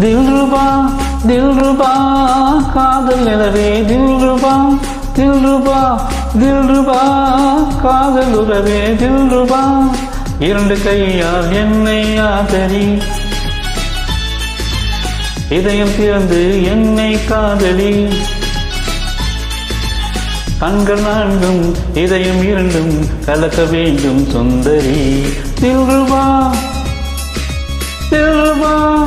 தில்ருபா தில்ருபா காதல் நிலவே தில்ருபா தில்ருபா தில்ருபா காதல் உறவே தில்ருபா. இரண்டு கையால் என்னை ஆதரி. இதயம் திறந்து என்னை காதலி. கண்கள் நான்கும் இதயம் இரண்டும் கலக்க வேண்டும் சுந்தரி. தில்ருபா தில்ருபா.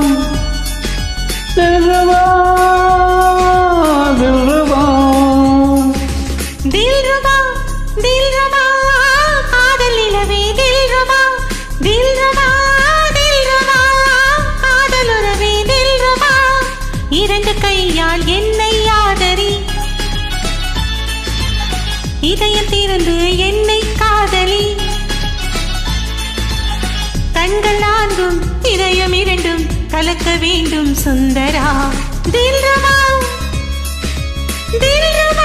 யான் என்னை ஆதரி. இதயம் திறந்து என்னை காதலி. கண்கள் நான்கும் இதயம் இரண்டும் கலக்க வேண்டும் சுந்தரா. தில்ரமா தில்ரமா.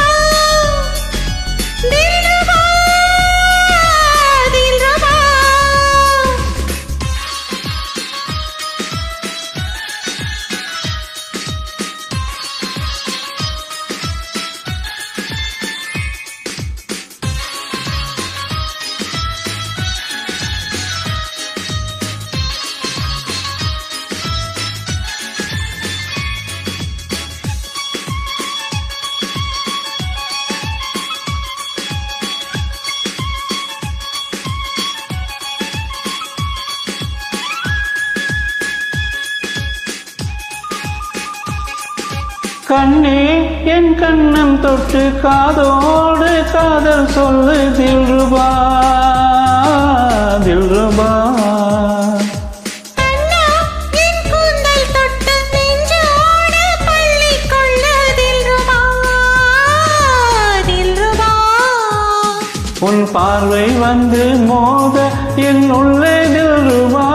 கண்ணே என் கண்ணம் தொட்டு காதோடு காதல் சொல்லு தில்ருபா தில்ருபா உன் பார்வை வந்து மோத என் உள்ளே தில்ருபா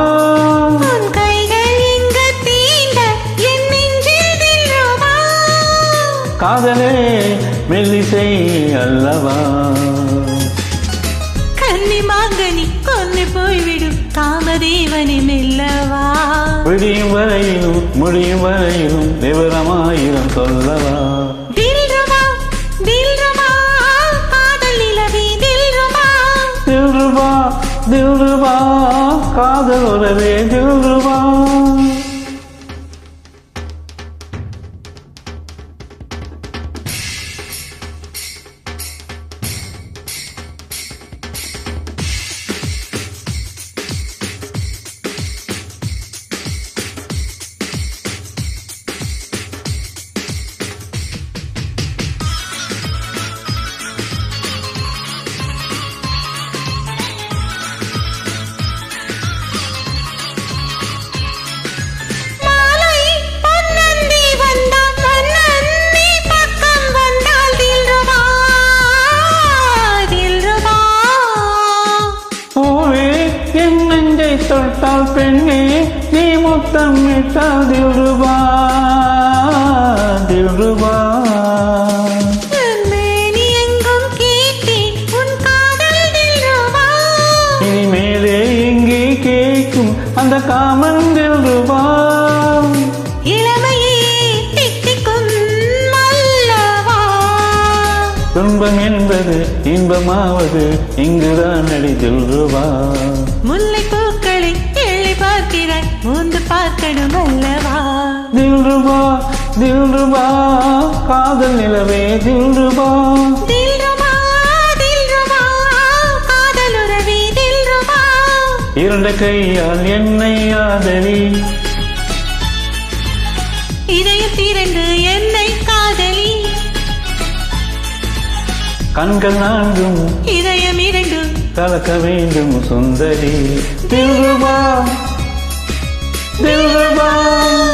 காதலே மெல்லிசை அல்லவா? கன்னி மாங்கனி கொன்னு போய்விடும் காமதேவனி மெல்லவா? விடியும் வரையிலும் முடியும் வரையிலும் விவரமாயிரம் சொல்லவா? காதல் உறவே தில்ருபா பெண்ணே நீ முத்தம் உன் காதல் தில்ருபா இனிமேலே இங்கே கேட்கும் அந்த காமன் மல்லவா துன்பம் என்பது இன்பமாவது இங்குதான் அடி தில்ருபா பார்க்கணும் அல்லவா? தில்ருபா தில்ருபா காதல் நிலவே தில்ருபா இரண்டு கையால் என்னை ஆதரி. இதயம் திறந்து என்னை காதலி. கண்கள் நான்கும் இதயம் இரண்டும் கலக்க வேண்டும் சுந்தரி. தில்ருபா Bilderbaum.